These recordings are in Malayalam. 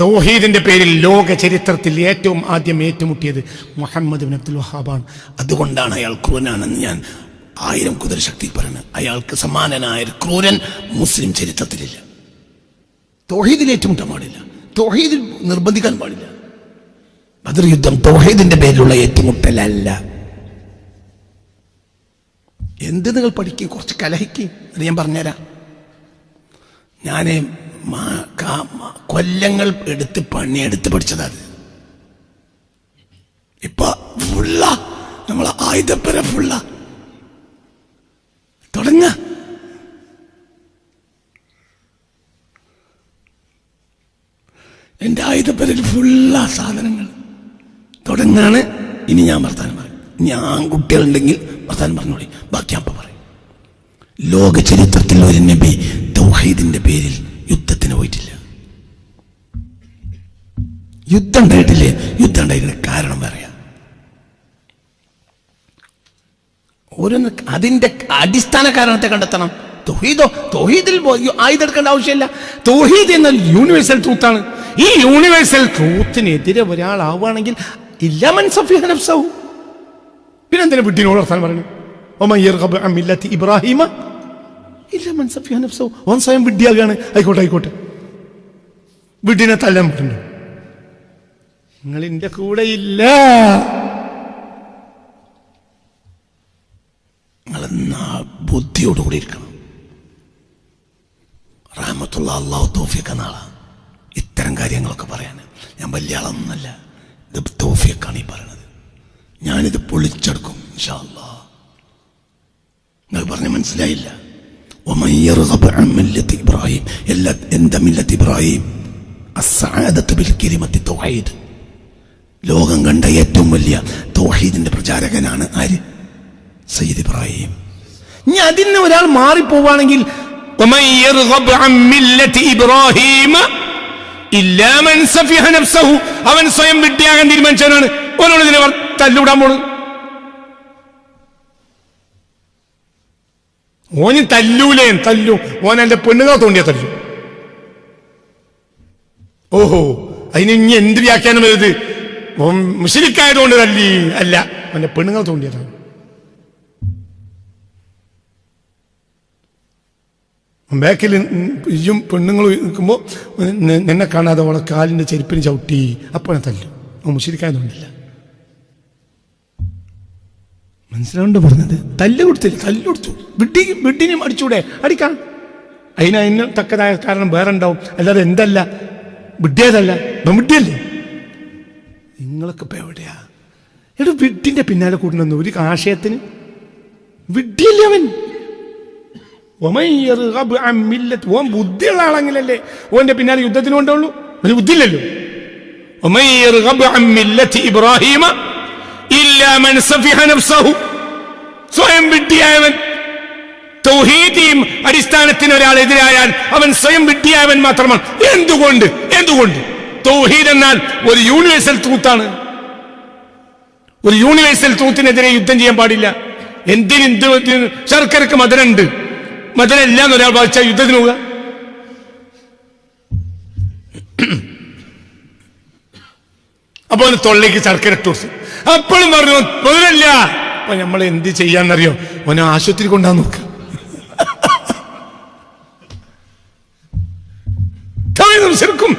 തൗഹീദിന്റെ പേരിൽ ലോക ചരിത്രത്തിൽ ഏറ്റവും ആദ്യം ഏറ്റുമുട്ടിയത് മുഹമ്മദ് ബിൻ അബ്ദുൽ വഹാബാണ്. അതുകൊണ്ടാണ് അയാൾ ക്രൂരനാണെന്ന് ഞാൻ ആയിരം കുതിര ശക്തി പറയുന്നത് അയാൾക്ക് സമാനനായ ക്രൂരൻ മുസ്ലിം ചരിത്രത്തിലില്ല. തോഹീദിൽ ഏറ്റുമുട്ടാൻ പാടില്ല. തോഹീദിൽ നിർബന്ധിക്കാൻ പാടില്ല. ബദർ യുദ്ധം തോഹീദിന്റെ പേരിലുള്ള ഏറ്റുമുട്ടലല്ല. എന്ത് നിങ്ങൾ പഠിക്കും? കുറച്ച് കലഹിക്കും. ഞാൻ പറഞ്ഞുതരാം. ഞാൻ കൊല്ലങ്ങൾ എടുത്ത് പണിയെടുത്ത് പഠിച്ചതാണ് ഇപ്പൊ ഫുള്ള. നമ്മളെ ആയുധപ്പര ഫുള്ള. തുടങ്ങ. എന്റെ ആയുധപ്പരയിൽ ഫുള്ള സാധനങ്ങൾ. തുടങ്ങാണ്. ഇനി ഞാൻ വർത്താനം പറയും. ഇനി ആൺകുട്ടികളുണ്ടെങ്കിൽ വർത്താനം പറഞ്ഞോളി. ബാക്കി അപ്പൊ പറയും. ലോക ചരിത്രത്തിൽ ഒരു നബി തൗഹീദിന്റെ പേരിൽ യുദ്ധത്തിന് പോയിട്ടില്ല. യുദ്ധം ഉണ്ടായിട്ടില്ലേ. യുദ്ധം ഉണ്ടായിട്ട് കാരണം പറയാം ഓരോന്ന് അതിന്റെ അടിസ്ഥാന കാരണത്തെ കണ്ടെത്തണം. തൊഹീദോ തൊഹീദിൽ ആയുധെടുക്കേണ്ട ആവശ്യമില്ല. തൊഹീദ് എന്ന യൂണിവേഴ്സൽ ട്രൂത്താണ് ഈ യൂണിവേഴ്സൽ ട്രൂത്തിനെതിരെ ഒരാളാവുകയാണെങ്കിൽ ഇല്ല മനസ്സഫിഹനഫ്സവും പിന്നെന്തിനാ വിട്ടിനോട് വർത്താനം പറഞ്ഞു ഇബ്രാഹിമ ഇല്ല മനസ്സഫിഹനഫ്സവും ഓൻ സ്വയം വിഡ്ഢിയാകാണ്. ആയിക്കോട്ടെ ആയിക്കോട്ടെ. വിഡിനെ തല്ലാൻ പറ്റുന്നു. നിങ്ങൾ എന്റെ കൂടെ ഇല്ല. നിങ്ങളെന്നാ ബുദ്ധിയോടുകൂടി ഇരിക്കണം? റാമത്തുള്ള അള്ളാഹു തോഫിയൊക്കെ നാളാ ഇത്തരം കാര്യങ്ങളൊക്കെ പറയാൻ ഞാൻ വലിയ ആളൊന്നല്ല ഇത് തോഫിയൊക്കെയാണ് ഈ പറയണത്. ഞാനിത് പൊളിച്ചെടുക്കും നിങ്ങൾ പറഞ്ഞ മനസ്സിലായില്ല? ഇബ്രാഹിം എല്ലാ എന്റെ മില്ലത്ത് ഇബ്രാഹിം ലോകം കണ്ട ഏറ്റവും വലിയ തോഹീദിന്റെ പ്രചാരകനാണ് ആര്? സയ്യിദ് ഇബ്രാഹിം. ഇനി അതിന് ഒരാൾ മാറിപ്പോവാണെങ്കിൽ അവൻ സ്വയം വിട്ടിയാകാൻ തീരുമാനിച്ചവനാണ്. ഓരോട് ഇതിനെ തല്ലുവിടാൻ പോണത്. ഓന് തല്ലൂലേ തല്ലു. ഓൻ എന്റെ പെണ്ണുങ്ങളെ തോണ്ടിയാ തല്ലു. ഓഹോ അതിന് ഇനി എന്ത് വ്യാഖ്യാനം വരുത് മുസ്ലിക്കായതുകൊണ്ട് തല്ലി. അല്ല എന്റെ പെണ്ണുങ്ങൾ തോണ്ടിയതാണ് ബാക്കിൽ ഇയും പെണ്ണുങ്ങൾ നിൽക്കുമ്പോൾ നിന്നെ കാണാതെ അവളെ കാലിന്റെ ചെരുപ്പിന് ചവിട്ടി അപ്പോഴെ തല്ലു. മുസ്ലിക്കായതുകൊണ്ടല്ല മനസ്സിലാവുണ്ട് പറഞ്ഞത്. തല്ല് കൊടുത്തില്ല? തല്ല് കൊടുത്തു. വിഡ്ഡി വിഡ്ഡിനും അടിച്ചൂടെ അടിക്കാം അതിന് അതിന് തക്കതായ കാരണം വേറെ ഉണ്ടാവും അല്ലാതെ എന്തല്ല? വിഡ്ഡിയതല്ല വിഡ്ഡിയല്ലേ നിങ്ങളൊക്കെ ഇപ്പം എവിടെയാ? എടാ വിഡ്ഢിന്റെ പിന്നാലെ കൂട്ടുന്ന ഒരു ആശയത്തിന്. വിഡ്ഡിയല്ലേ അവൻ? ഓൻ ബുദ്ധിയുള്ള ആളെങ്കിലല്ലേ ഓന്റെ പിന്നാലെ യുദ്ധത്തിന് കൊണ്ടുള്ളൂ ഒരു ബുദ്ധിയില്ലല്ലോ. ഇബ്രാഹിമ സ്വയം തൗഹീദിയും അടിസ്ഥാനത്തിന് ഒരാൾ എതിരായാൽ അവൻ സ്വയം വിഡ്ഢിയായവൻ മാത്രമാണ്. എന്തുകൊണ്ട്? എന്തുകൊണ്ട്? തൗഹീദ് എന്നാൽ ഒരു യൂണിവേഴ്സൽ ട്രൂത്താണ് ഒരു യൂണിവേഴ്സൽ ട്രൂത്തിനെതിരെ യുദ്ധം ചെയ്യാൻ പാടില്ല. എന്തിന് ശർക്കരക്ക് മധുരമുണ്ട്. മധുരമില്ല എന്നൊരാൾ വായിച്ചാൽ യുദ്ധത്തിന് പോവുക. അപ്പോൾ തൊള്ളേക്ക് ശർക്കര അപ്പോഴും പറഞ്ഞു മധുരമില്ല. അപ്പൊ നമ്മൾ എന്ത് ചെയ്യാന്നറിയോ? ഓനെ ആശുപത്രി കൊണ്ടാ നോക്ക. ശരിക്കും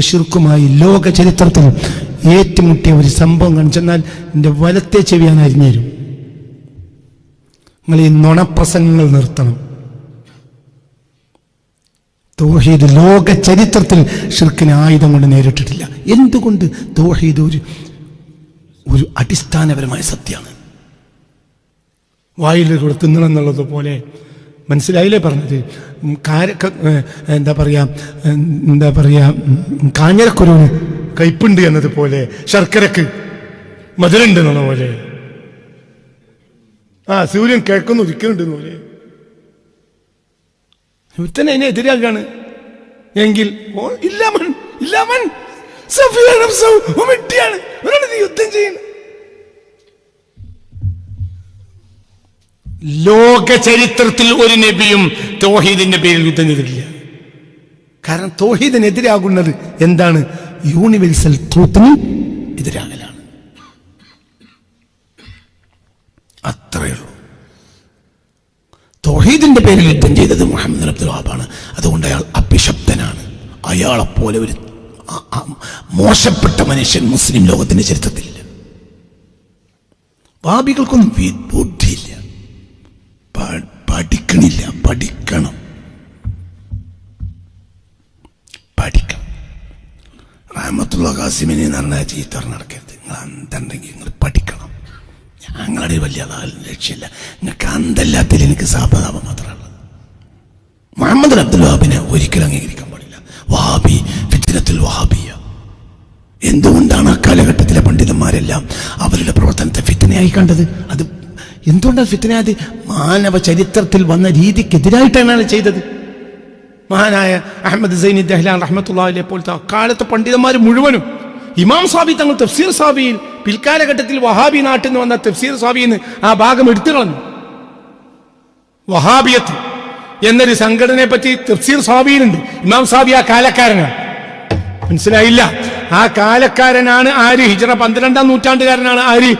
ഷിർക്കുമായി ലോക ചരിത്രത്തിൽ ഏറ്റുമുട്ടിയ ഒരു സംഭവം കാണിച്ചെന്നാൽ എന്റെ വലത്തെ ചെവിയാൻ അരിഞ്ഞുതരും നിങ്ങൾ ഈ നുണപ്രസംഗങ്ങൾ നിർത്തണം. തോഹീദ് ലോക ചരിത്രത്തിൽ ഷിർക്കിന് ആയുധം കൊണ്ട് നേരിട്ടിട്ടില്ല. എന്തുകൊണ്ട് തോഹീദ് ഒരു ഒരു അടിസ്ഥാനപരമായ സത്യമാണ്? വായിൽ കൂടെ തിന്നണം എന്നുള്ളത് പോലെ മനസ്സിലായില്ലേ പറഞ്ഞത്? കാര എന്താ പറയുക എന്താ പറയുക കാഞ്ഞരക്കുരുവിന് കയ്പുണ്ട് എന്നതുപോലെ ശർക്കരക്ക് മധുരണ്ട് എന്നുള്ള പോലെ. ആ സൂര്യൻ കിഴക്കൊന്ന് ഉദിക്കുന്നുണ്ട് പോലെ. ഒരുത്തനെ എന്നെ എതിരാക്കുകയാണ് എങ്കിൽ ഇല്ലാമൻ ഇല്ലാമൻ. യുദ്ധം ചെയ്യുന്നത്. ലോക ചരിത്രത്തിൽ ഒരു നബിയും തോഹീദിന്റെ പേരിൽ യുദ്ധം ചെയ്തിട്ടില്ല. കാരണം തോഹീദിനെതിരാകുന്നത് എന്താണ്? യൂണിവേഴ്സൽ ട്രൂത്തിന് എതിരാകലാണ് അത്രയേ ഉള്ളൂ തോഹീദിന്റെ പേരിൽ യുദ്ധം ചെയ്തത് മുഹമ്മദ് അബ്ദുൽ വഹാബാണ്. അതുകൊണ്ട് അയാൾ അഭിശബ്ദനാണ്. അയാളെപ്പോലെ ഒരു മോശപ്പെട്ട മനുഷ്യൻ മുസ്ലിം ലോകത്തിന്റെ ചരിത്രത്തിലില്ല. വാബികൾക്കൊന്നും ബുദ്ധിയില്ല. പഠിക്കണില്ല. പഠിക്കണം. പഠിക്കണം. റഹമത്തുള്ള കാസിമിനെ നന്നായി ചീത്ത നടക്കരുത്. നിങ്ങൾ അന്തണ്ടെങ്കിൽ നിങ്ങൾ പഠിക്കണം. ഒരു വലിയ അതാലും രക്ഷയില്ല. നിങ്ങൾക്ക് അന്തല്ലാത്തിൽ എനിക്ക് സാപതാപം മാത്രമുള്ളത് മുഹമ്മദ് അബ്ദുൽ വഹാബിനെ ഒരിക്കലും അംഗീകരിക്കാൻ പാടില്ല. വഹാബി ഫിത്തിനത്തിൽ വഹാബിയ. എന്തുകൊണ്ടാണ് ആ കാലഘട്ടത്തിലെ പണ്ഡിതന്മാരെല്ലാം അവരുടെ പ്രവർത്തനത്തെ ഫിത്തനയായി കണ്ടത്? അത് എന്തുകൊണ്ടാണ് ഫിത്തനയായത് മാനവ ചരിത്രത്തിൽ വന്ന രീതിക്കെതിരായിട്ടാണ് ചെയ്തത്. മഹാനായ അഹമ്മദ് സൈനി ദഹ്ലാൻ റഹ്മത്തുള്ളാഹിലെ പോലത്തെ അക്കാലത്തെ പണ്ഡിതന്മാർ മുഴുവനും ഇമാം സാബി തങ്ങൾ തഫ്സീർ സാബിയിൽ പിൽക്കാലഘട്ടത്തിൽ വഹാബി നാട്ടിൽ നിന്ന് വന്ന തഫ്സീർ സാബിയിൽ നിന്ന് ആ ഭാഗം എടുത്തു കളഞ്ഞു. വഹാബിയത്ത് എന്നൊരു സംഘടനയെ പറ്റി തഫ്സീർ സാബിയിലുണ്ട്. ഇമാം സാബി ആ കാലക്കാരനാണ്. മനസ്സിലായില്ല? ആ കാലക്കാരനാണ് ആര്? ഹിജറ പന്ത്രണ്ടാം നൂറ്റാണ്ടുകാരനാണ് ആര്?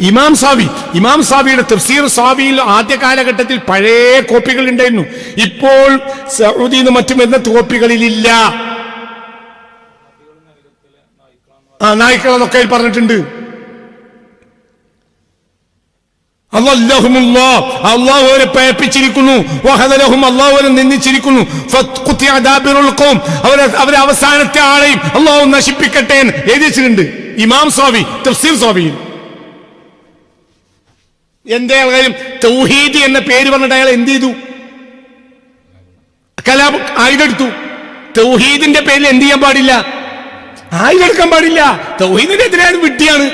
ഇമാം സാബി. ഇമാം സാബിയുടെ തഫ്സീർ സാബിയിൽ ആദ്യ കാലഘട്ടത്തിൽ പഴയ കോപ്പികൾ ഉണ്ടായിരുന്നു. ഇപ്പോൾ സൗദിന്ന് മറ്റും എന്ന കോപ്പികളിലില്ല. ആ നായ്ക്കളെന്നൊക്കെ പറഞ്ഞിട്ടുണ്ട്. അള്ളാഹുമുല്ലാ അള്ളാഹു അവരെ പേപ്പിച്ചിരിക്കുന്നു. വഹദലഹും അള്ളാഹു അവരെ നിന്ദിച്ചിരിക്കുന്നു. അവരെ അവസാനത്തെ ആളെയും അള്ളാഹു നശിപ്പിക്കട്ടെ എന്ന് എഴുതി ഇമാം സ്വാമി തഫ്സീർ സ്വാമിയിൽ എന്തേ കാര്യം തൗഹീദി എന്ന പേര് പറഞ്ഞിട്ട് അയാൾ എന്ത് ചെയ്തു? കലാ ആയുധെടുത്തു തൗഹീദിന്റെ പേരിൽ എന്ത് ചെയ്യാൻ പാടില്ല? ആയുധെടുക്കാൻ പാടില്ല. തൗഹീദിനെതിരാണ് വിട്ടിയാണ്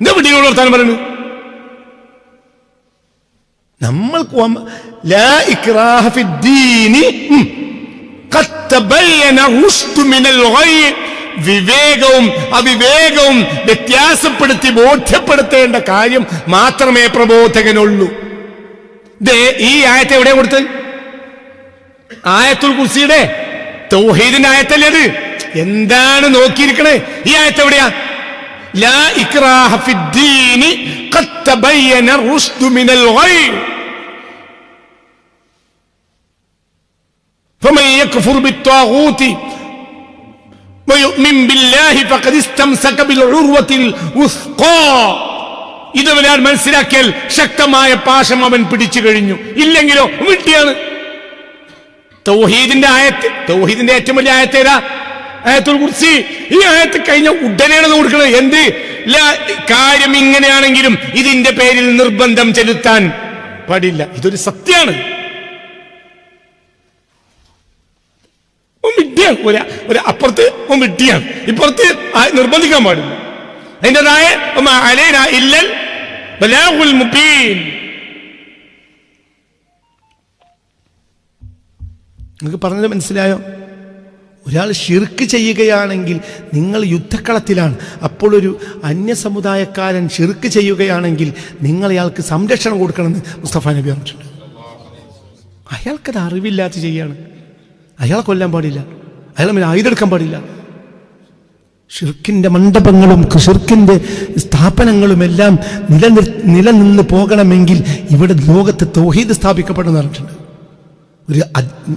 എന്താ വിട്ടിയോട് വർത്താനം പറയുന്നു നമ്മൾ. വിവേകവും അവിവേകവും വ്യത്യാസപ്പെടുത്തി ബോധ്യപ്പെടുത്തേണ്ട കാര്യം മാത്രമേ പ്രബോധകനുള്ളൂ. ഈ ആയത്തെ എവിടെ കൊടുത്ത് ആയത്തുൽ കുർസിയുടെ തൗഹീദിന്റെ ആയത്തല്ലേ അത് എന്താണ് നോക്കിയിരിക്കണേ ഈ ആയത്ത് എവിടെയാ ലാ ഇക്രാഹ ഫിദ്ദീനി ഖദ് തബയ്യന റുശ്ദു മിനൽ ഗയ് فمن يكفر بالطاغوت ويؤمن بالله فقد استمسك بالعروة الوثقى ഇതുവരെ ആൾ മനസ്സിലാക്കിയാൽ ശക്തമായ പാശം അവൻ പിടിച്ചു കഴിഞ്ഞു ഇല്ലെങ്കിലോ വിട്ടിയാണ് തൗഹീദിന്റെ ആയത്ത് തൗഹീദിന്റെ ഏറ്റവും വലിയ ആയത്ത് ഏതാ? ആയത്തുൽ കുർസി. ഈ ആയത്ത് കഴിഞ്ഞ ഉടനെയാണ് കൊടുക്കുന്നത് എന്ത്? കാര്യം ഇങ്ങനെയാണെങ്കിലും ഇതിന്റെ പേരിൽ നിർബന്ധം ചെലുത്താൻ പാടില്ല. ഇതൊരു സത്യമാണ്. ഒരു ഒരു അപ്പുറത്ത് ഓ വിഡ്ഢിയാണ് ഇപ്പുറത്ത് നിർബന്ധിക്കാൻ പാടില്ല. അതിന്റെതായ അലേന ഇല്ലൽ മുബീൻ. നിങ്ങൾക്ക് പറഞ്ഞത് മനസ്സിലായോ? ഒരാൾ ഷിർക്ക് ചെയ്യുകയാണെങ്കിൽ നിങ്ങൾ യുദ്ധക്കളത്തിലാണ്. അപ്പോൾ ഒരു അന്യ ഷിർക്ക് ചെയ്യുകയാണെങ്കിൽ നിങ്ങൾ അയാൾക്ക് സംരക്ഷണം കൊടുക്കണമെന്ന് മുസ്തഫ നബി പറഞ്ഞിട്ടുണ്ട്. അയാൾക്കത് അറിവില്ലാത്ത ചെയ്യാണ്. അയാളെ കൊല്ലാൻ പാടില്ല. അയാളെ മേലെ ആയുധെടുക്കാൻ പാടില്ല. ഷിർക്കിന്റെ മണ്ഡപങ്ങളും ഷിർക്കിന്റെ സ്ഥാപനങ്ങളുമെല്ലാം നിലനിർ നിലനിന്ന് പോകണമെങ്കിൽ ഇവിടെ ലോകത്ത് തൗഹീദ് സ്ഥാപിക്കപ്പെടുന്ന പറഞ്ഞിട്ടുണ്ട്. ഒരു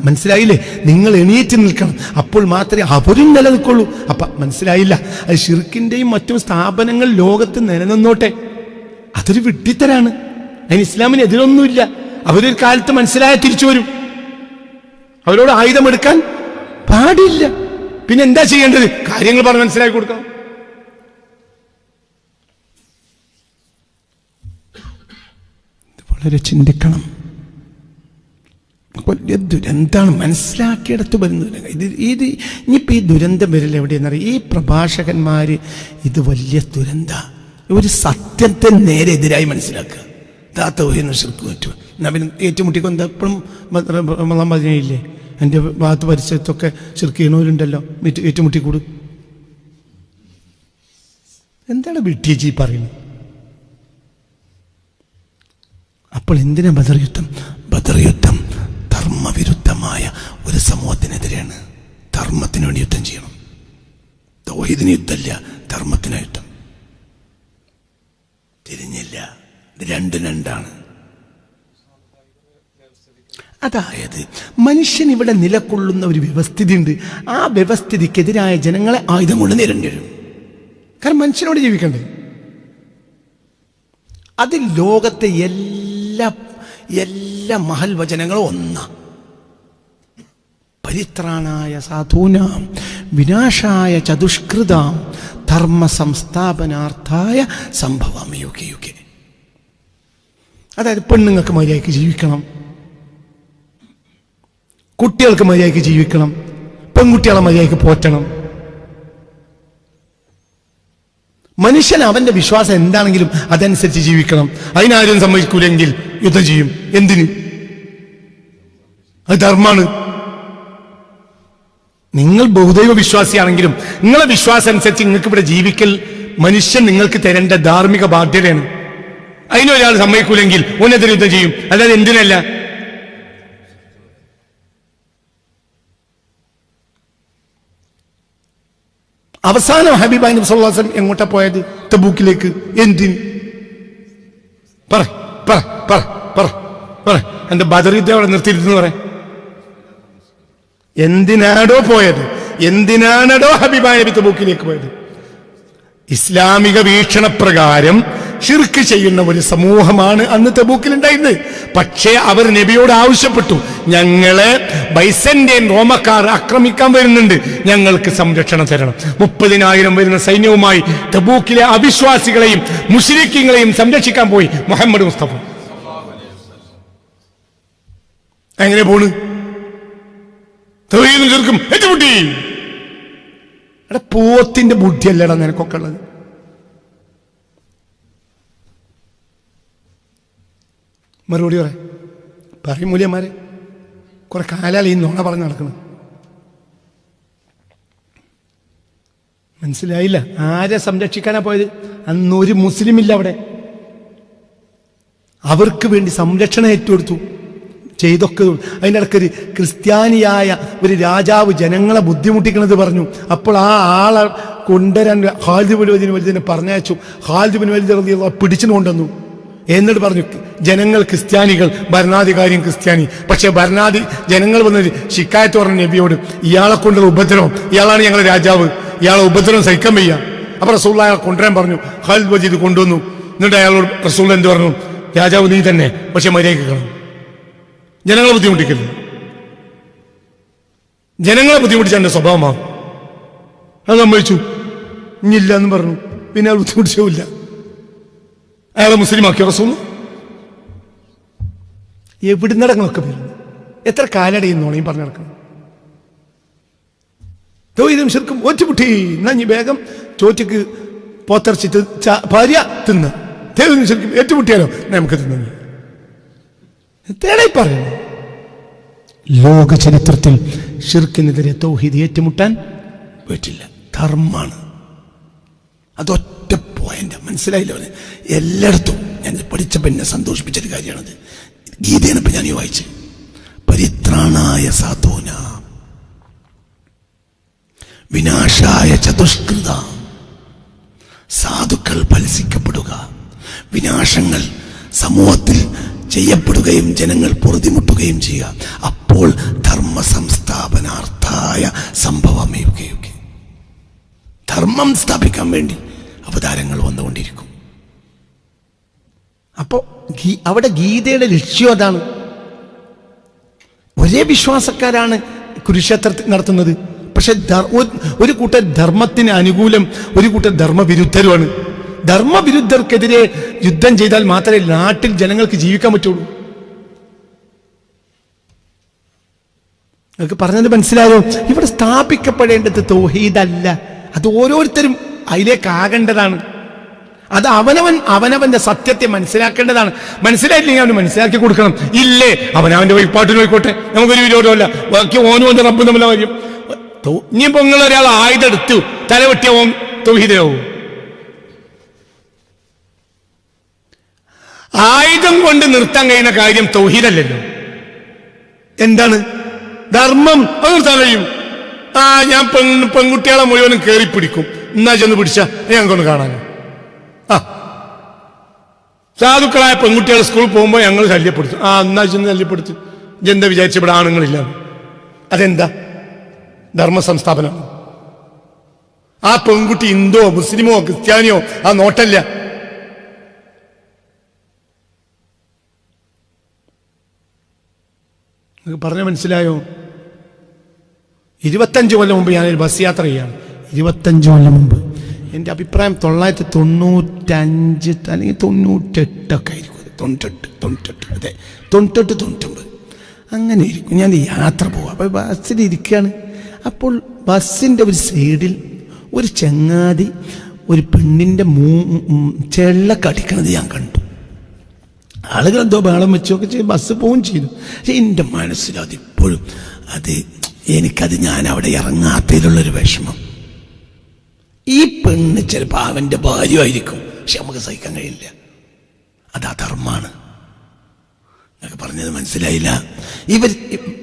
മനസ്സിലായില്ലേ? നിങ്ങൾ എണീറ്റ് നിൽക്കണം. അപ്പോൾ മാത്രമേ അവരും നിലനിൽക്കുള്ളൂ. അപ്പൊ മനസ്സിലായില്ല. അത് ഷിർക്കിന്റെയും മറ്റും സ്ഥാപനങ്ങൾ ലോകത്ത് നിലനിന്നോട്ടെ. അതൊരു വിഡ്ഢിത്തരാണ്. അതിന് ഇസ്ലാമിന് എതിരൊന്നുമില്ല. അവരൊരു കാലത്ത് മനസ്സിലായ തിരിച്ചു വരും. അവരോട് ആയുധമെടുക്കാൻ പാടില്ല. പിന്നെ എന്താ ചെയ്യേണ്ടത്? കാര്യങ്ങൾ പറഞ്ഞ് മനസ്സിലാക്കി കൊടുക്കാം വളരെ ചിന്തിക്കണം. വലിയ ദുരന്തമാണ് മനസ്സിലാക്കിയെടുത്ത് വരുന്നത്? ഇത് ഇത് ഇനിയിപ്പോൾ ഈ ദുരന്തം വരില്ല എവിടെയെന്നറിയാം ഈ പ്രഭാഷകന്മാർ ഇത് വലിയ ദുരന്ത. ഒരു സത്യത്തെ നേരെ എതിരായി മനസ്സിലാക്കുക. ദാത്തവയെന്ന് ശിർക്ക് പറ്റും. എന്നാൽ പിന്നെ ഏറ്റുമുട്ടിക്കൊണ്ട് എപ്പോഴും മതിയില്ലേ എന്റെ ഭാഗത്ത് പരിസരത്തൊക്കെ ശിർക്ക് ചെയ്യണവരുണ്ടല്ലോ ഏറ്റ് ഏറ്റുമുട്ടിക്കൂട്. എന്താണ് വിട്ടിയജി പറയുന്നത്? അപ്പോൾ എന്തിനാ ബദർ യുദ്ധം? ബദർ യുദ്ധം ധർമ്മവിരുദ്ധമായ ഒരു സമൂഹത്തിനെതിരെയാണ് ധർമ്മത്തിന് വേണ്ടി യുദ്ധം ചെയ്യണം. തൗഹീദിന് യുദ്ധമല്ല ധർമ്മത്തിന് യുദ്ധം. തിരിഞ്ഞില്ല. രണ്ടും രണ്ടാണ്. അതായത് മനുഷ്യൻ ഇവിടെ നിലകൊള്ളുന്ന ഒരു വ്യവസ്ഥിതി ഉണ്ട് ആ വ്യവസ്ഥിതിക്കെതിരായ ജനങ്ങളെ ആയുധം കൊണ്ട് നേരിടേണ്ടി വരും. കാരണം മനുഷ്യനോട് ജീവിക്കണ്ടേ? അത് ലോകത്തെ എല്ലാ എല്ലാ മഹൽ വചനങ്ങളും ഒന്നാ. പരിത്രാണായ സാധൂനാം വിനാശായ ചതുഷ്കൃതാം ധർമ്മ സംസ്ഥാപനാർത്ഥായ സംഭവാമി യുക്കെ അതായത് പെണ്ണുങ്ങൾക്ക് മര്യാദയ്ക്ക് ജീവിക്കണം. കുട്ടികൾക്ക് മര്യാദയ്ക്ക് ജീവിക്കണം. പെൺകുട്ടികളെ മര്യാദയ്ക്ക് പോറ്റണം. മനുഷ്യൻ അവന്റെ വിശ്വാസം എന്താണെങ്കിലും അതനുസരിച്ച് ജീവിക്കണം. അതിനാരും സമ്മതിക്കൂലെങ്കിൽ യുദ്ധം ചെയ്യും. എന്തിന്? അത് ധർമ്മാണ് നിങ്ങൾ ബഹുദൈവ വിശ്വാസിയാണെങ്കിലും നിങ്ങളെ വിശ്വാസം അനുസരിച്ച് നിങ്ങൾക്ക് ഇവിടെ ജീവിക്കൽ മനുഷ്യൻ നിങ്ങൾക്ക് തരേണ്ട ധാർമ്മിക ബാധ്യതയാണ്. അതിനൊരാൾ സമ്മതിക്കൂലെങ്കിൽ ഉന്നത യുദ്ധം ചെയ്യും. അല്ലാതെ എന്തിനല്ല? അവസാനം ഹബീബ് നബി സല്ലല്ലാഹു അലൈഹി വസല്ലം എങ്ങോട്ടാ പോയത്? തബൂക്കിലേക്ക്. എന്തിന്? പറ പറ പറ പറ ബദർ യുദ്ധം അവിടെ നിർത്തിയിരുന്നു പറ. എന്തിനാടോ പോയത്? എന്തിനാണടോ ഹബീബായ നബി തബൂക്കിലേക്ക് പോയത്? ഇസ്ലാമിക വീക്ഷണപ്രകാരം ഷിർക്ക് ചെയ്യുന്ന ഒരു സമൂഹമാണ് അന്ന് തബൂക്കിലുണ്ടായിരുന്നത്. പക്ഷേ അവർ നബിയോട് ആവശ്യപ്പെട്ടു. ഞങ്ങളെ ബൈസന്റെയും റോമക്കാർ ആക്രമിക്കാൻ വരുന്നുണ്ട്. ഞങ്ങൾക്ക് സംരക്ഷണം തരണം. മുപ്പതിനായിരം വരുന്ന സൈന്യവുമായി തബൂക്കിലെ അവിശ്വാസികളെയും മുസ്ലിക്കുകളെയും സംരക്ഷിക്കാൻ പോയി മുഹമ്മദ് മുസ്തഫ. എങ്ങനെ പോണ്? തൊഴിലും ചെറുക്കും ഏറ്റുമുട്ടി എടാ പോത്തിന്റെ ബുദ്ധിയല്ലടാ നിനക്കൊക്കെ ഉള്ളത്? മറുപടി പറ. പറയും മൂല്യന്മാരെ. കുറെ കാലാൽ ഈ നോണ പറഞ്ഞ് നടക്കണം മനസ്സിലായില്ല. ആരെ സംരക്ഷിക്കാനാ പോയത്? അന്ന് ഒരു മുസ്ലിമില്ല അവിടെ. അവർക്ക് വേണ്ടി സംരക്ഷണം ഏറ്റെടുത്തു. ചെയ്തൊക്കെ അതിന്റെ ഇടയ്ക്കൊരു ക്രിസ്ത്യാനിയായ ഒരു രാജാവ് ജനങ്ങളെ ബുദ്ധിമുട്ടിക്കണത് പറഞ്ഞു. അപ്പോൾ ആ ആളെ കൊണ്ടുവരാൻ ഹാലിദ് ബിൻ വലുദിന് പറഞ്ഞയച്ചു. ഹാലിദ് ബിൻ പിടിച്ചു കൊണ്ടുവന്നു. എന്നിട്ട് പറഞ്ഞു ജനങ്ങൾ ക്രിസ്ത്യാനികൾ ഭരണാധികാരിയും ക്രിസ്ത്യാനി. പക്ഷെ ഭരണാധി ജനങ്ങൾ വന്നൊരു ശിക്കായത്ത് പറഞ്ഞ നബിയോട് ഇയാളെ കൊണ്ടുള്ള ഉപദ്രവം ഇയാളാണ് ഞങ്ങളുടെ രാജാവ്. ഇയാളെ ഉപദ്രവം സഹിക്കാൻ വയ്യ. അപ്പൊ റസൂള്ള അയാളെ കൊണ്ടുവരാൻ പറഞ്ഞു. ഖാലിദ് വജീദ് കൊണ്ടുവന്നു. എന്നിട്ട് അയാളോട് റസൂൾ എന്ത് പറഞ്ഞു? രാജാവ് നീ തന്നെ പക്ഷെ മര്യാദ കാണും ജനങ്ങളെ ബുദ്ധിമുട്ടിക്കരുത് ജനങ്ങളെ ബുദ്ധിമുട്ടിച്ച എന്റെ സ്വഭാവമാണ് അത് സമ്മതിച്ചു. ഇനിയില്ല എന്ന് പറഞ്ഞു. പിന്നെ അയാൾ ബുദ്ധിമുട്ടിച്ചില്ല അയാളെ മുസ്ലിമാക്കി റസൂൽ എവിടുന്നടങ്ങളൊക്കെ വരുന്നു എത്ര കാലടയുന്നോണയും പറഞ്ഞു നടക്കണം. തൊഴിലും ശരിക്കും ഒറ്റമുട്ടി. നഞ്ഞി വേഗം ചോറ്റക്ക് പോത്തർച്ചിട്ട് ഭാര്യ തിന്ന്. തൊഴിലും ശരിക്കും ഏറ്റുമുട്ടിയാലോ? നമുക്ക് തിന്നു തേടായി പറയുന്നു ലോക ചരിത്രത്തിൽ ഷിർക്കിനെതിരെ തൗഹീദ് ഏറ്റുമുട്ടാൻ പറ്റില്ല. ധർമ്മമാണ് അതൊറ്റ പോയിന്റ് മനസ്സിലായില്ല എല്ലായിടത്തും ഞാൻ പഠിച്ചപ്പോൾ എന്നെ സന്തോഷിപ്പിച്ചൊരു കാര്യമാണത്. ഗീതയാണ് ഇപ്പൊ ഞാൻ വായിച്ച്. പരിത്രാണായ സാധൂന. വിനാശായ ചതുഷ്കൃത. സാധുക്കൾ ഫലസിക്കപ്പെടുക വിനാശങ്ങൾ സമൂഹത്തിൽ ചെയ്യപ്പെടുകയും ജനങ്ങൾ പൊറുതിമുട്ടുകയും ചെയ്യുക. അപ്പോൾ ധർമ്മ സംസ്ഥാപനാർത്ഥായ സംഭവമേയുകയൊക്കെ ധർമ്മം സ്ഥാപിക്കാൻ വേണ്ടി അവതാരങ്ങൾ വന്നുകൊണ്ടിരിക്കും. അപ്പോ അവിടെ ഗീതയുടെ ലക്ഷ്യം അതാണ്. ഒരേ വിശ്വാസക്കാരാണ് കുരുക്ഷേത്രത്തിൽ നടത്തുന്നത്. പക്ഷെ ഒരു കൂട്ടർ ധർമ്മത്തിന് അനുകൂലം ഒരു കൂട്ടർ ധർമ്മവിരുദ്ധരുമാണ്. ധർമ്മവിരുദ്ധർക്കെതിരെ യുദ്ധം ചെയ്താൽ മാത്രമേ നാട്ടിൽ ജനങ്ങൾക്ക് ജീവിക്കാൻ പറ്റുള്ളൂ. നിങ്ങൾക്ക് പറഞ്ഞത് മനസ്സിലായോ? ഇവിടെ സ്ഥാപിക്കപ്പെടേണ്ടത് തോഹീദല്ല. അത് ഓരോരുത്തരും അതിലേക്കാകേണ്ടതാണ് അത് അവനവൻ അവനവന്റെ സത്യത്തെ മനസ്സിലാക്കേണ്ടതാണ്. മനസ്സിലായില്ലെങ്കിൽ അവന് മനസ്സിലാക്കി കൊടുക്കണം. ഇല്ലേ? അവനവന്റെ അവന്റെ വഴിപാട്ടിന് പോയിക്കോട്ടെ. നമുക്കൊരു വിരോധമല്ല. ബാക്കി ഓനും ഒന്ന് റബ്ബും തമ്മിലെ കാര്യം. ഇനിയിപ്പോ നിങ്ങൾ ഒരാൾ ആയുധം എടുത്തു. തലവെട്ടിയ ഓൻ ആയുധം കൊണ്ട് നിർത്താൻ കഴിയുന്ന കാര്യം തൗഹീദല്ലല്ലോ. എന്താണ്? ധർമ്മം അത് നിർത്താൻ കഴിയും. ആ ഞാൻ പെൺ പെൺകുട്ടികളെ മുഴുവനും കയറി പിടിക്കും എന്നാ ചെന്ന് പിടിച്ച? ഞങ്ങൾക്കൊന്ന് കാണാൻ. ആ. സാധുക്കളായ പെൺകുട്ടികൾ സ്കൂളിൽ പോകുമ്പോൾ ഞങ്ങൾ ശല്യപ്പെടുത്തും. ആ എന്നാ ചെന്ന് ശല്യപ്പെടുത്തി? എന്താ വിചാരിച്ച ഇവിടെ ആണുങ്ങളില്ല? അതെന്താ? ധർമ്മ സംസ്ഥാപനം ആ പെൺകുട്ടി ഹിന്ദുവോ മുസ്ലിമോ ക്രിസ്ത്യാനിയോ ആ നോട്ടല്ല. നിങ്ങൾക്ക് പറഞ്ഞ മനസ്സിലായോ? ഇരുപത്തഞ്ച് കൊല്ലം മുമ്പ് ഞാനൊരു ബസ് യാത്ര ചെയ്യാണ്. ഇരുപത്തഞ്ച് കൊല്ലം മുമ്പ്. എന്റെ അഭിപ്രായം തൊള്ളായിരത്തി തൊണ്ണൂറ്റഞ്ച് അല്ലെങ്കിൽ തൊണ്ണൂറ്റെട്ടൊക്കെ ആയിരിക്കും. തൊണ്ണൂറ്റെട്ട് തൊണ്ണൂറ്റെട്ട് അതെ. തൊണ്ണൂറ്റെട്ട് തൊണ്ണൂറ്റൊമ്പത്. അങ്ങനെ ഇരിക്കും. ഞാൻ യാത്ര പോവാം. അപ്പോൾ ബസ്സിൽ ഇരിക്കുകയാണ്. അപ്പോൾ ബസ്സിന്റെ ഒരു സൈഡിൽ ഒരു ചങ്ങാതി ഒരു പെണ്ണിന്റെ മൂ ചെള്ളക്കടിക്കണത് ചെള്ളൊക്കെ ഞാൻ കണ്ടു. ആളുകൾ എന്തോ ബഹളം വെച്ചൊക്കെ ചെയ്ത് ബസ് പോവുകയും ചെയ്തു. പക്ഷെ എന്റെ മനസ്സിൽ അതിപ്പോഴും അത് എനിക്കത് ഞാൻ അവിടെ ഇറങ്ങാത്തതിലുള്ളൊരു വിഷമം. ഈ പെണ്ണ് ചിലപ്പോൾ അവന്റെ ഭാര്യമായിരിക്കും പക്ഷെ നമുക്ക് സഹിക്കാൻ കഴിയില്ല. അത് അധർമ്മമാണ് എന്നൊക്കെ പറഞ്ഞത് മനസ്സിലായില്ല. ഇവർ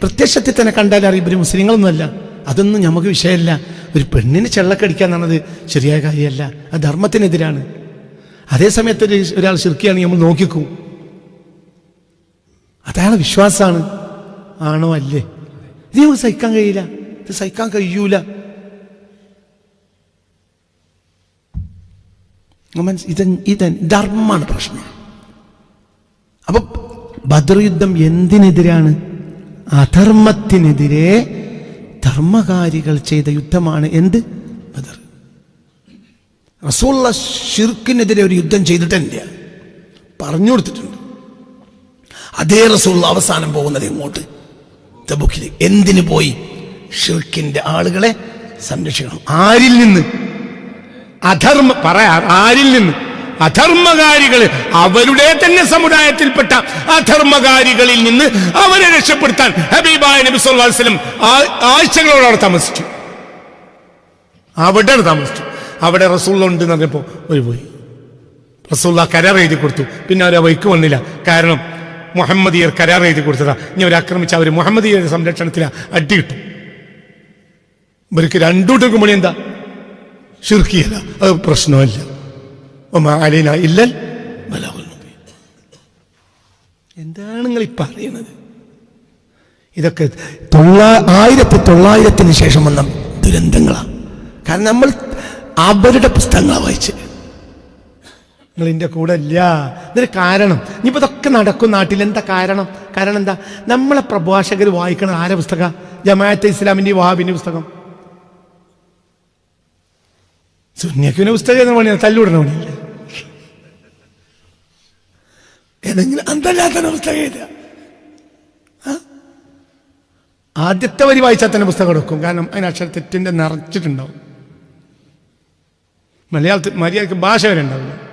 പ്രത്യക്ഷത്തിൽ തന്നെ കണ്ടാൽ അറിയും ഇവർ മുസ്ലിങ്ങളൊന്നുമല്ല. അതൊന്നും നമുക്ക് വിഷയമല്ല. ഒരു പെണ്ണിന് ചെള്ളക്കടിക്കുക എന്നുള്ളത് ശരിയായ കാര്യമല്ല. അത് ധർമ്മത്തിനെതിരാണ്. അതേ സമയത്ത് ഒരു ഒരാൾ ശിർക്കിയാണെങ്കിൽ നമ്മൾ നോക്കിക്കും. അതാണ് വിശ്വാസമാണ് ആണോ അല്ലേ? ഇത് നമുക്ക് സഹിക്കാൻ കഴിയില്ല. ഇത് സഹിക്കാൻ കഴിയൂല. ഇതൻ ഇതൻ ഇത് ധർമ്മമാണ് പ്രശ്നം. അപ്പൊ ബദർ യുദ്ധം എന്തിനെതിരാണ്? അധർമ്മത്തിനെതിരെ ധർമ്മകാരികൾ ചെയ്ത യുദ്ധമാണ് എന്ത്? ബദർ. റസൂള്ള ഷിർക്കിനെതിരെ ഒരു യുദ്ധം ചെയ്തിട്ടില്ല പറഞ്ഞു കൊടുത്തിട്ടുണ്ട് അതേ റസൂൾ അവസാനം പോകുന്നത് എങ്ങോട്ട്? തബുക്കിൽ എന്തിനു പോയി? ഷിർക്കിന്റെ ആളുകളെ സംരക്ഷിക്കണം. ആരിൽ നിന്ന്? അധർമ്മ പറയാ ആരിൽ നിന്ന്? അധർമ്മകാരികൾ അവരുടെ തന്നെ സമുദായത്തിൽപ്പെട്ട അധർമ്മകാരികളിൽ നിന്ന് അവരെ രക്ഷപ്പെടുത്താൻ ഹബീബായ നബി ആ- ആഴ്ചകളോടെ അവിടെ താമസിച്ചു. അവിടെ താമസിച്ചു. അവിടെ റസൂള്ള ഉണ്ട് എന്ന് പറഞ്ഞപ്പോ ഒരു പോയി. റസൂള്ള കരാർ എഴുതി കൊടുത്തു. പിന്നെ അവരെ വൈക്ക് വന്നില്ല. കാരണം മുഹമ്മദിയർ കരാർ എഴുതി കൊടുത്തതാ. ഇനി അവർ ആക്രമിച്ച അവർ മുഹമ്മദിയർ സംരക്ഷണത്തിൽ അടി കിട്ടും. ഇവർക്ക് രണ്ടൂട്ടർക്കും മണി എന്താ? ഷിർക്കിയല്ല അത് പ്രശ്നമല്ല. അലീന ഇല്ലൽ. എന്താണ് നിങ്ങൾ ഈ പറയുന്നത്? ഇതൊക്കെ തൊള്ളാ ആയിരത്തി തൊള്ളായിരത്തിന് ശേഷം വന്ന ദുരന്തങ്ങളാണ് കാരണം നമ്മൾ അവരുടെ പുസ്തകങ്ങളാണ് വായിച്ചത്. നിങ്ങൾ എന്റെ കൂടെ ഇല്ല. ഇതിന് കാരണം. ഇനിയിപ്പോൾ ഇതൊക്കെ നടക്കും നാട്ടിൽ. എന്താ കാരണം? കാരണം എന്താ? നമ്മളെ പ്രഭാഷകർ വായിക്കണത് ആരെ പുസ്തക? ജമാഅത്തെ ഇസ്ലാമിന്റെ വഹാബിന്റെ പുസ്തകം. സുന്യക്കിന് പുസ്തകം എന്ന് പണിയാണ് തല്ലുവിടുന്ന പണിയില്ല? ഏതെങ്കിലും അന്തല്ലാത്ത പുസ്തകം? ആദ്യത്തെ വരി വായിച്ചാൽ തന്നെ പുസ്തകം എടുക്കും. കാരണം അതിന് അക്ഷരത്തെറ്റിന്റെ നിറച്ചിട്ടുണ്ടാവും. മലയാളത്തിൽ മര്യാദയ്ക്ക് ഭാഷ വരെ ഉണ്ടാവില്ല.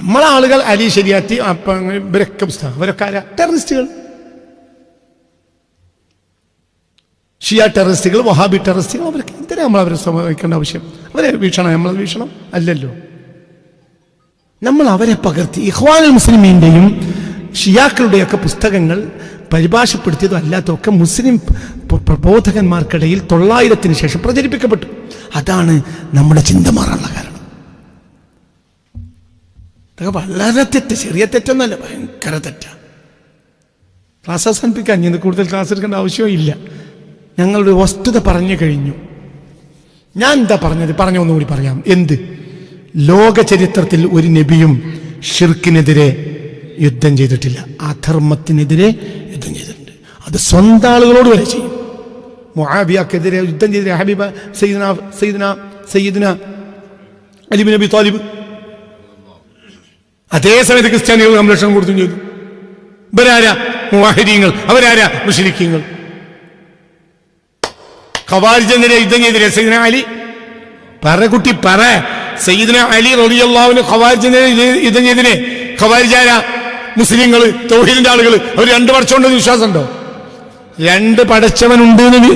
നമ്മളെ ആളുകൾ അലി ശരിയാത്തി അപ്പം ഇവരൊക്കെ അവരൊക്കെ ആരാ? ടെററിസ്റ്റുകൾ. ഷിയ ടെററിസ്റ്റുകൾ വഹാബി ടെററിസ്റ്റുകൾ അവർക്ക് എന്തിനാ നമ്മൾ അവരെ സമീപിക്കേണ്ട ആവശ്യം? അവരെ വീക്ഷണം നമ്മൾ വീക്ഷണം അല്ലല്ലോ. നമ്മൾ അവരെ പകർത്തി ഇഹ്വാനുൽ മുസ്ലിമീന്റെയും ഷിയാക്കളുടെയൊക്കെ പുസ്തകങ്ങൾ പരിഭാഷപ്പെടുത്തിയതും അല്ലാത്തതൊക്കെ മുസ്ലിം പ്ര- പ്രബോധകന്മാർക്കിടയിൽ തൊള്ളായിരത്തിന് ശേഷം പ്രചരിപ്പിക്കപ്പെട്ടു. അതാണ് നമ്മുടെ ചിന്ത മാറാനുള്ള കാരണം. ഇതൊക്കെ വളരെ തെറ്റ് ചെറിയ തെറ്റൊന്നല്ല ഭയങ്കര തെറ്റാ. ക്ലാസ് അവസാനിപ്പിക്കാൻ ഇന്ന് കൂടുതൽ ക്ലാസ് എടുക്കേണ്ട ആവശ്യവും ഇല്ല. ഞങ്ങളുടെ വസ്തുത പറഞ്ഞു കഴിഞ്ഞു. ഞാൻ എന്താ പറഞ്ഞത്? പറഞ്ഞ ഒന്നുകൂടി പറയാം. എന്ത്? ലോക ചരിത്രത്തിൽ ഒരു നബിയും ഷിർക്കിനെതിരെ യുദ്ധം ചെയ്തിട്ടില്ല. അധർമ്മത്തിനെതിരെ യുദ്ധം ചെയ്തിട്ടുണ്ട്. അത് സ്വന്തം ആളുകളോട് വരെ ചെയ്യും. മൊഹാബിയാക്കെതിരെ യുദ്ധം ചെയ്തില്ല. ഹബീബ സയ്യിദ്ന സയ്യിദ്ന സയ്യിദ്ന അലിബിൻ നബി താലിബ് അതേ സമയത്ത് ക്രിസ്ത്യാനികൾ സംരക്ഷണം കൊടുത്തും ചെയ്തു. ഇവരാരാ? മുവാഹിദീങ്ങൾ. അവരാരാ? മുഷിരിക്കങ്ങൾ ഖവാരിജെതിരെ യുദ്ധം ചെയ്തില്ലേ സൈദന അലി? പറ കുട്ടി പറ. സൈദന അലി റബിയുള്ളാവിന് ഖവാരിജിനെതിരെ യുദ്ധം ചെയ്തില്ലേ ഖവാരിജാരാ? മുസ്ലിങ്ങൾ തൗഹീദിന്റെ ആളുകൾ. അവർ രണ്ട് പടച്ചോണ്ടെന്ന് വിശ്വാസമുണ്ടോ? രണ്ട് പടച്ചവനുണ്ട് എന്ന്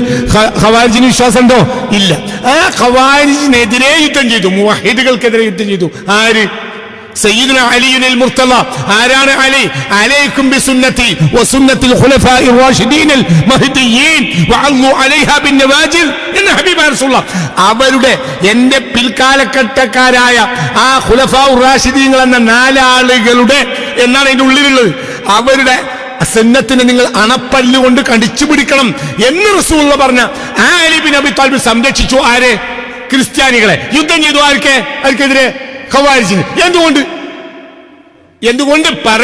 ഖവാരിജിന് വിശ്വാസമുണ്ടോ? ഇല്ല. ആ ഖവാരിജിനെതിരെ യുദ്ധം ചെയ്തു. മുവാഹിദുകൾക്കെതിരെ യുദ്ധം ചെയ്തു. ആര്? ആരാണ് അലി? അലൈക്കും ബിസുന്നതി വസുന്നത്തിൽ ഖുലഫാഇ റാഷിദീൻ മഹ്ദിയീൻ വഅല്ലു അലൈഹാ ബിന്നവാജിൽ എന്ന് ഹബീബ് റസൂലുള്ള അവരുടെ എന്റെ പിൽക്കാലഘട്ടക്കാരായ ആ ഖുലഫാഉർ റാഷിദീങ്ങൾ എന്ന നാലാളുകളുടെ എന്നാണ് അതിന്റെ ഉള്ളിലുള്ളത്. അവരുടെ സുന്നത്തിനെ നിങ്ങൾ അണപ്പല്ലുകൊണ്ട് കടിച്ചു പിടിക്കണം എന്ന് റസൂള്ള പറഞ്ഞ ആ അലിബിൻ അബി താലിബ് സംരക്ഷിച്ചു ആരെ? ക്രിസ്ത്യാനികളെ. യുദ്ധം ചെയ്തു ആർക്കെ? ആർക്കെതിരെ? ഖവാരിജിന് എന്തുകൊണ്ട്? എന്തുകൊണ്ട് പറ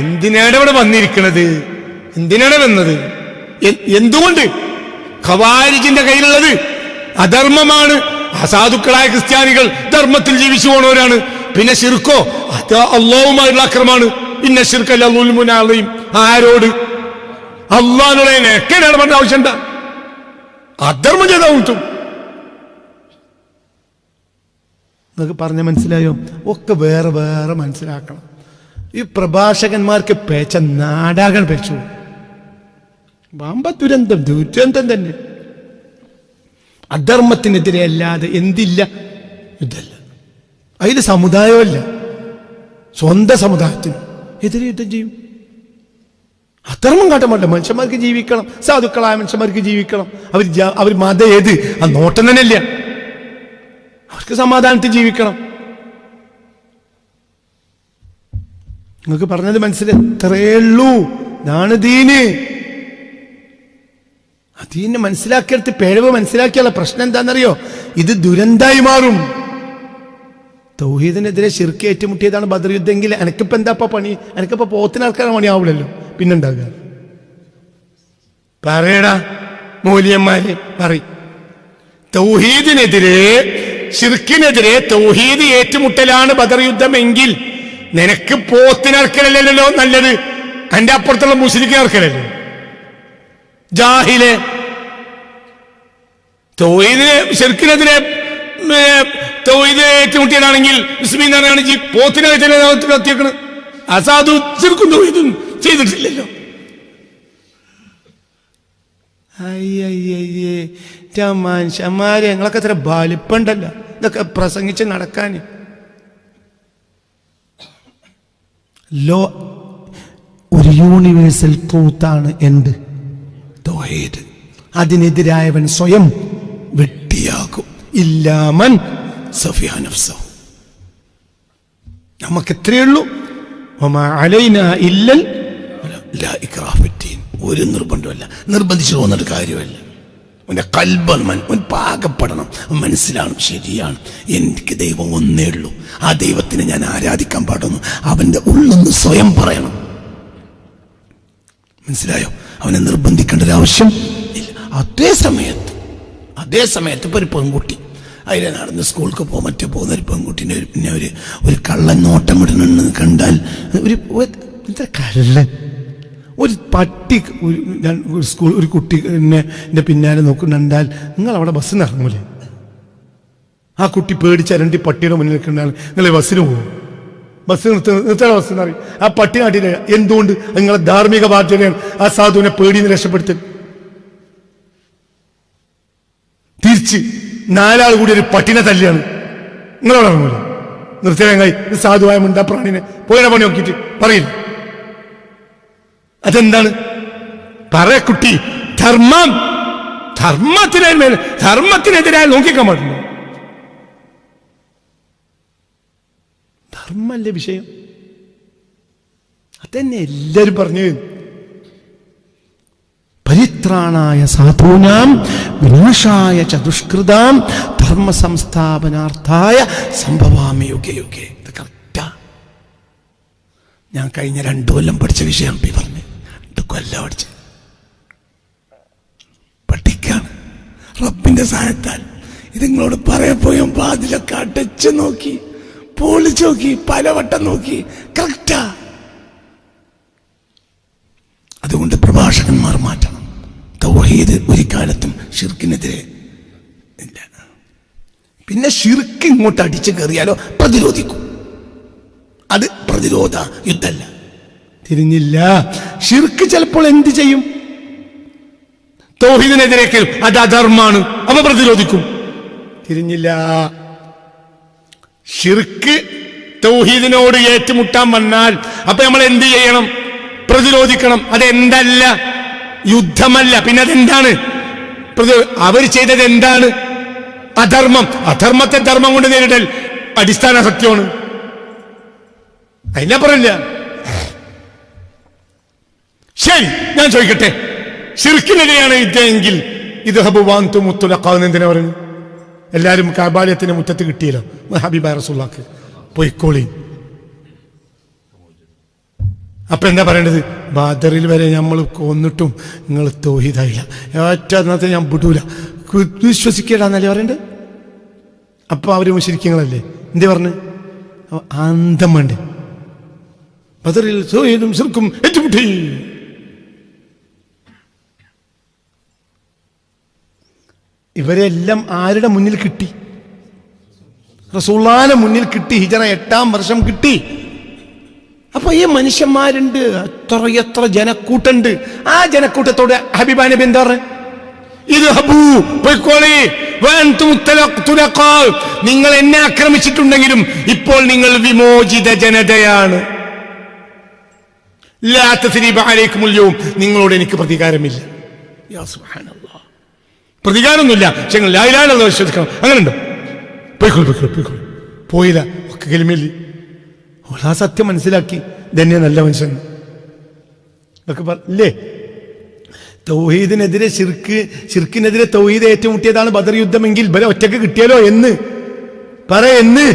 എന്തിനാണ് ഇവിടെ വന്നിരിക്കുന്നത് എന്തിനാണ് വന്നത്? എന്തുകൊണ്ട്? ഖവാരിജിന്റെ കയ്യിലുള്ളത് അധർമ്മമാണ്. അസാധുക്കളായ ക്രിസ്ത്യാനികൾ ധർമ്മത്തിൽ ജീവിച്ചു പോണവരാണ്. പിന്നെ ശിർക്കോ അത് അള്ളാവുമായുള്ള അക്രമാണ് ഇന്ന ശിർക്കല്ലും ആരോട്? അള്ളാനുള്ള എക്കെയാണ് പറഞ്ഞ ആവശ്യണ്ട അധർമ്മം ചെയ്താൽ കിട്ടും നിങ്ങൾക്ക് പറഞ്ഞ മനസ്സിലായോ? ഒക്കെ വേറെ വേറെ മനസ്സിലാക്കണം. ഈ പ്രഭാഷകന്മാർക്ക് പേച്ച നാടാകൾ പേച്ചു. വമ്പ ദുരന്തം ദുരന്തം തന്നെ. അധർമ്മത്തിനെതിരെ അല്ലാതെ എന്തില്ല? യുദ്ധമല്ല അതിൽ സമുദായമല്ല. സ്വന്തം സമുദായത്തിന് എതിരെ യുദ്ധം ചെയ്യും. അധർമ്മം കാട്ടാൻ പാടില്ല. മനുഷ്യന്മാർക്ക് ജീവിക്കണം. സാധുക്കളായ മനുഷ്യന്മാർക്ക് ജീവിക്കണം. അവർ അവർ മത ഏത്? ആ നോട്ടം തന്നെയല്ല. അവർക്ക് സമാധാനത്തിൽ ജീവിക്കണം. നിങ്ങൾക്ക് പറഞ്ഞത് മനസ്സിലായി? എത്രയേ ഉള്ളൂ. ഇതാണ് ദീന്. അതീനെ മനസ്സിലാക്കിയെടുത്ത് പിഴവ് മനസ്സിലാക്കിയുള്ള പ്രശ്നം എന്താണെന്നറിയോ? ഇത് ദുരന്തമായി മാറും. തൗഹീദിനെതിരെ ശിർക്ക് ഏറ്റുമുട്ടിയതാണ് ബദർ യുദ്ധമെങ്കിൽ എനിക്കിപ്പോ എന്താപ്പ പണി? എനിക്കിപ്പോ പോത്തിന് ആൾക്കാരെ പണിയാവില്ലല്ലോ പിന്നുണ്ടാകുക പറയടാ മൂല്യന്മാര് പറയും. തൗഹീദിനെതിരെ ഷിർക്കിനെതിരെ തൗഹീദ് ഏറ്റുമുട്ടലാണ് ബദർ യുദ്ധമെങ്കിൽ നിനക്ക് പോത്തിനർക്കലല്ലോ നല്ലത്. എന്റെ അപ്പുറത്തുള്ള മുസ്ലിക്കിനർക്കലല്ലോ ജാഹിലെ തൗഹീദിനെ ഷിർക്കിനെതിരെ തൗഹീദ് ഏറ്റുമുട്ടിയതാണെങ്കിൽ എന്നാണ് ജി പോത്തിനെ അസാധു ചെറുക്കും തൗഹീദും ചെയ്തിട്ടില്ലല്ലോ. മനുഷ്യന്മാരെ ഞങ്ങളൊക്കെ ഇത്ര ബാലിപ്പണ്ടല്ല. ഇതൊക്കെ പ്രസംഗിച്ച് നടക്കാൻ ലോ ഒരു യൂണിവേഴ്സൽ ട്രൂത്താണ് എന്ത്? തൗഹീദ്. അതിനെതിരായവൻ സ്വയം വെട്ടിയാകും ഇല്ലാമൻ സഫിയ നഫ്സഹു. നമുക്ക് എത്രയേ ഉള്ളൂ. ഇല്ലൽ ഒരു നിർബന്ധമല്ല നിർബന്ധിച്ചു പോകുന്നൊരു കാര്യമല്ല അവന്റെ കൽബൻ അവൻ പാകപ്പെടണം അവൻ മനസ്സിലാവണം ശരിയാണ് എനിക്ക് ദൈവം ഒന്നേ ഉള്ളൂ ആ ദൈവത്തിനെ ഞാൻ ആരാധിക്കാൻ പാടുന്നു അവന്റെ ഉള്ളൊന്ന് സ്വയം പറയണം മനസ്സിലായോ അവനെ നിർബന്ധിക്കേണ്ട ഒരു ആവശ്യം ഇല്ല അതേ സമയത്ത് അതേ സമയത്ത് ഇപ്പോൾ ഒരു പെൺകുട്ടി അതിലെ നടന്ന് സ്കൂൾക്ക് പോകാൻ മറ്റേ പോകുന്ന ഒരു പെൺകുട്ടീന്റെ ഒരു പിന്നെ ഒരു ഒരു കള്ളൻ നോട്ടം ഇടുന്നുണ്ടെന്ന് കണ്ടാൽ ഒരു കള്ളൻ ഒരു പട്ടി ഒരു സ്കൂൾ ഒരു കുട്ടി എന്നെ പിന്നാലെ നോക്കുന്നുണ്ടാൽ നിങ്ങൾ അവിടെ ബസ്സിന് ഇറങ്ങൂലേ ആ കുട്ടി പേടിച്ച് രണ്ടി പട്ടിയുടെ മുന്നിൽ നിൽക്കുന്നാൽ നിങ്ങൾ ബസ്സിന് പോകും ബസ് നിർത്ത നിർത്തണ ബസ് എന്നറിയും ആ പട്ടി നാട്ടിലെ എന്തുകൊണ്ട് നിങ്ങളെ ധാർമ്മിക ബാധ്യതയാണ് ആ സാധുവിനെ പേടിന്ന് രക്ഷപ്പെടുത്തൽ? തിരിച്ച് നാലാൾ കൂടി ഒരു പട്ടിനെ തല്ലിയാണ് നിങ്ങളവിടെ ഇറങ്ങൂല നിർത്തലങ്ങായി സാധുവായ മുണ്ടാ പ്രാണിനെ. പോയിന പണി നോക്കിയിട്ട് പറയില്ല? അതെന്താണ്? പറ കുട്ടി. ധർമ്മം. ധർമ്മത്തിനെ ധർമ്മത്തിനെതിരായി നോക്കിക്കാൻ പാടില്ല. ധർമ്മല്ലേ വിഷയം? അതന്നെ എല്ലാരും പറഞ്ഞു. പരിത്രാണായ സാധൂനാം വിനാശായ ചതുഷ്കൃതാം ധർമ്മ സംസ്ഥാപനാർത്ഥായ സംഭവാമി ഇത് കറക്റ്റാ ഞാൻ കഴിഞ്ഞ രണ്ടു കൊല്ലം പഠിച്ച വിഷയം പറഞ്ഞു രണ്ട് പട്ടിക്കാണ് റബ്ബിന്റെ സഹായത്താൽ. ഇത് നിങ്ങളോട് പറയപ്പോയും വാതിലൊക്കെ അടച്ചു നോക്കി പൊളിച്ചു നോക്കി പലവട്ടം നോക്കി. കറക്റ്റാ അതുകൊണ്ട് പ്രഭാഷകന്മാർ മാറ്റണം. തൗഹീദ് ഒരു കാലത്തും ഷിർക്കിനെതിരെ ഇല്ല. പിന്നെ ഷിർക്ക് ഇങ്ങോട്ട് അടിച്ചു കയറിയാലോ പ്രതിരോധിക്കും. അത് പ്രതിരോധ യുദ്ധമല്ല. തിരിഞ്ഞില്ല. ഷിർക്ക് ചിലപ്പോൾ എന്ത് ചെയ്യും? തൗഹീദിനെതിരേക്ക് അത് അധർമാണ് അവ പ്രതിരോധിക്കും. തിരിഞ്ഞില്ല. ഷിർക്ക് തൗഹീദിനോട് ഏറ്റുമുട്ടാൻ വന്നാൽ അപ്പൊ നമ്മൾ എന്ത് ചെയ്യണം? പ്രതിരോധിക്കണം. അതെന്തല്ല? യുദ്ധമല്ല. പിന്നെ അതെന്താണ്? അവർ ചെയ്തത് എന്താണ്? അധർമ്മം. അധർമ്മത്തെ ധർമ്മം കൊണ്ട് നേരിടൽ അടിസ്ഥാന സത്യമാണ്. അതിനപ്പുറമില്ല ശരി ഞാൻ ചോദിക്കട്ടെ. ശിർക്കിനെതിരെയാണ് ഇതെങ്കിൽ ഇത് ഹബുവാന്തു മുത്തുലക്കാവുന്ന എന്തിനാ പറഞ്ഞു എല്ലാവരും കാബാലയത്തിന്റെ മുറ്റത്ത് കിട്ടിയല്ലോ. ഹബീബ റസൂള്ളാക്ക് പൊയ്ക്കോളി. അപ്പൊ എന്താ പറയേണ്ടത്? ബാദറിൽ വരെ നമ്മൾ കൊന്നിട്ടും നിങ്ങൾ തോഹിതായില്ല. ഏറ്റവും അന്നത്തെ ഞാൻ വിടൂല. വിശ്വസിക്കേടാന്നല്ലേ പറയണ്ടത്? അപ്പൊ അവർ മുശരിക്കങ്ങളല്ലേ എന്തേ പറഞ്ഞു? അന്തം വേണ്ടേ? ബദറിൽ സോയിലും ശിർക്കും ഏറ്റുമുട്ടി. ഇവരെല്ലാം ആരുടെ മുന്നിൽ കിട്ടി? റസൂള്ളാന്റെ മുന്നിൽ കിട്ടി ഹിജറ എട്ടാം വർഷം കിട്ടി. അപ്പൊ ഈ മനുഷ്യന്മാരുണ്ട് എത്ര എത്ര ജനക്കൂട്ടുണ്ട്. ആ ജനക്കൂട്ടത്തോട് ഹബീബാ നബി എന്താ. നിങ്ങൾ എന്നെ ആക്രമിച്ചിട്ടുണ്ടെങ്കിലും ഇപ്പോൾ നിങ്ങൾ വിമോചിത ജനതയാണ്. നിങ്ങളോട് എനിക്ക് പ്രതികാരമില്ല. യാ സുബ്ഹാനല്ലാഹ്. പ്രതികാരമൊന്നുമില്ല. പക്ഷെ നിങ്ങൾ ലാ ഇലാഹ ഇല്ലല്ലാഹ് വിശ്വസിക്കണം. അങ്ങനെയുണ്ടോ? പോയിക്കോളൂ പോയിക്കോളൂ പോയിക്കോളൂ. പോയില്ല. ഒക്കെ കെലിമയില്ല ഓൾ ആ സത്യം മനസ്സിലാക്കി. ധന്യ നല്ല മനുഷ്യൻ. ഒക്കെ ഇല്ലേ? തൗഹീദിനെതിരെ ശിർക്ക് ശിർക്കിനെതിരെ തൗഹീദ് ഏറ്റുമുട്ടിയതാണ് ബദർ യുദ്ധമെങ്കിൽ. ബല ഒറ്റയ്ക്ക് കിട്ടിയാലോ? എന്ന്. പറ എന്ന്.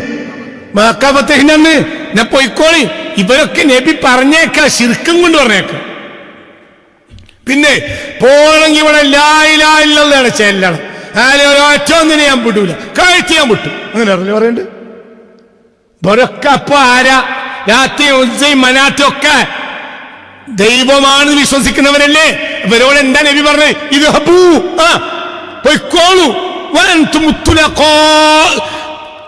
മാക്കാപത്തേഹിനെന്ന് ഞാൻ പൊയ്ക്കോളി. ഇവരൊക്കെ നബി പറഞ്ഞേക്ക ശിർക്കും കൊണ്ട് പറഞ്ഞേക്ക. പിന്നെ പോണെങ്കിൽ ഇവിടെ ലായിലായില്ലെന്നാണ് ചെല്ലണം ആരെ ഒരൊറ്റ ഒന്നിനെ ഞാൻ വിടൂല. കഴിച്ച് ഞാൻ വിട്ടു. അങ്ങനെ അറിയില്ല പറയണ്ട്. ഇവരൊക്കെ അപ്പൊ ആരാ? രാത്രി ഉച്ചയും മനാറ്റും ഒക്കെ ദൈവമാണ് വിശ്വസിക്കുന്നവരല്ലേ? ഇവരോട് എന്താ നബി പറഞ്ഞേ? ഇത് ഹബൂ ആ പൊയ്ക്കോളൂ.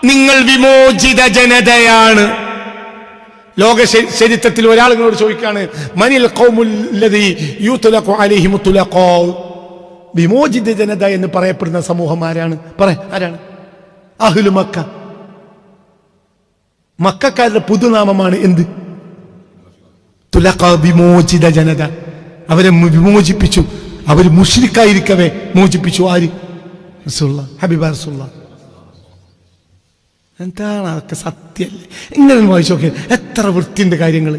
നിങ്ങൾ വിമോചിത ജനതയാണ്. ലോക ചരിത്രത്തിൽ ഒരാൾ നിങ്ങളോട് ചോദിക്കാണ് മനിൽ. വിമോചിത ജനത എന്ന് പറയപ്പെടുന്ന സമൂഹം ആരാണ്? പറ ആരാണ്? അഹ്ലു മക്ക. മക്കാരുടെ പുതുനാമമാണ് എന്ത്? തുലക്ക വിമോചിത ജനത. അവരെ വിമോചിപ്പിച്ചു. അവർ മുഷ്രിക്കായിരിക്കവേ മോചിപ്പിച്ചു. ആര്? ഹബീബ റസൂള്ള എന്താണ് അതൊക്കെ സത്യമല്ലേ ഇങ്ങനെ വായിച്ചു നോക്കിയാൽ എത്ര വൃത്തിയുണ്ട് കാര്യങ്ങൾ